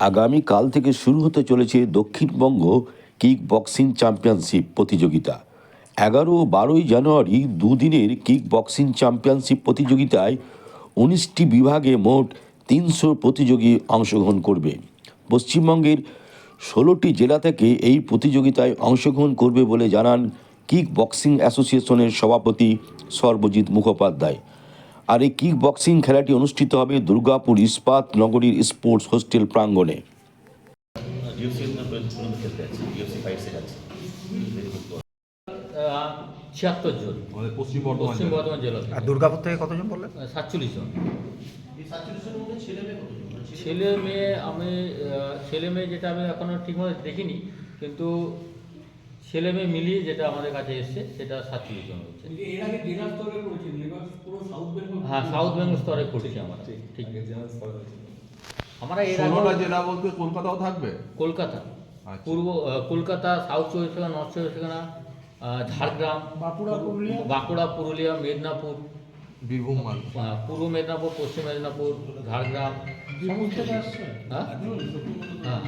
আগামীকাল থেকে শুরু হতে চলেছে দক্ষিণবঙ্গ কিক বক্সিং চ্যাম্পিয়নশিপ প্রতিযোগিতা। এগারো ও বারোই জানুয়ারি দুদিনের কিক বক্সিং চ্যাম্পিয়নশিপ প্রতিযোগিতায় উনিশটি বিভাগে মোট তিনশো প্রতিযোগী অংশগ্রহণ করবে। পশ্চিমবঙ্গের ষোলোটি জেলা থেকে এই প্রতিযোগিতায় অংশগ্রহণ করবে বলে জানান কিক বক্সিং অ্যাসোসিয়েশনের সভাপতি সর্বজিৎ মুখোপাধ্যায়। আর এই কিক বক্সিং খেলাটি অনুষ্ঠিত হবে দুর্গাপুর ইস্পাত নগরীর স্পোর্টস হোস্টেল প্রাঙ্গণে। ছিয়াত্তর জন। পশ্চিম বর্ধমান জেলা। আর দুর্গাপুর থেকে কতজন বললেন? সাতচল্লিশ জন। ছেলে মেয়ে আমি ছেলে মেয়ে যেটা আমি এখনও ঠিকমতো দেখিনি কিন্তু ছেলে মেয়ে মিলিয়ে যেটা আমাদের কাছে এসছে সেটা সাতচল্লিশ জন হচ্ছে এর আগে জেলা স্তরে করেছিলেন এবার পুরো সাউথ বেঙ্গল হ্যাঁ সাউথ বেঙ্গল স্তরে করেছি আমরা। ঠিক আমরা এর ষোলোটা জেলা বলতে কলকাতাও থাকবে? কলকাতা। আচ্ছা। পূর্ব কলকাতা সাউথ চব্বিশ পরগনা নর্থ চব্বিশ পরগনা ঝাড়গ্রাম বাঁকুড়া, পুরুলিয়া। বাঁকুড়া পুরুলিয়া মেদিনীপুর বীরভূম পূর্ব মেদিনীপুর পশ্চিম মেদিনীপুর ঝাড়গ্রাম হ্যাঁ? হ্যাঁ।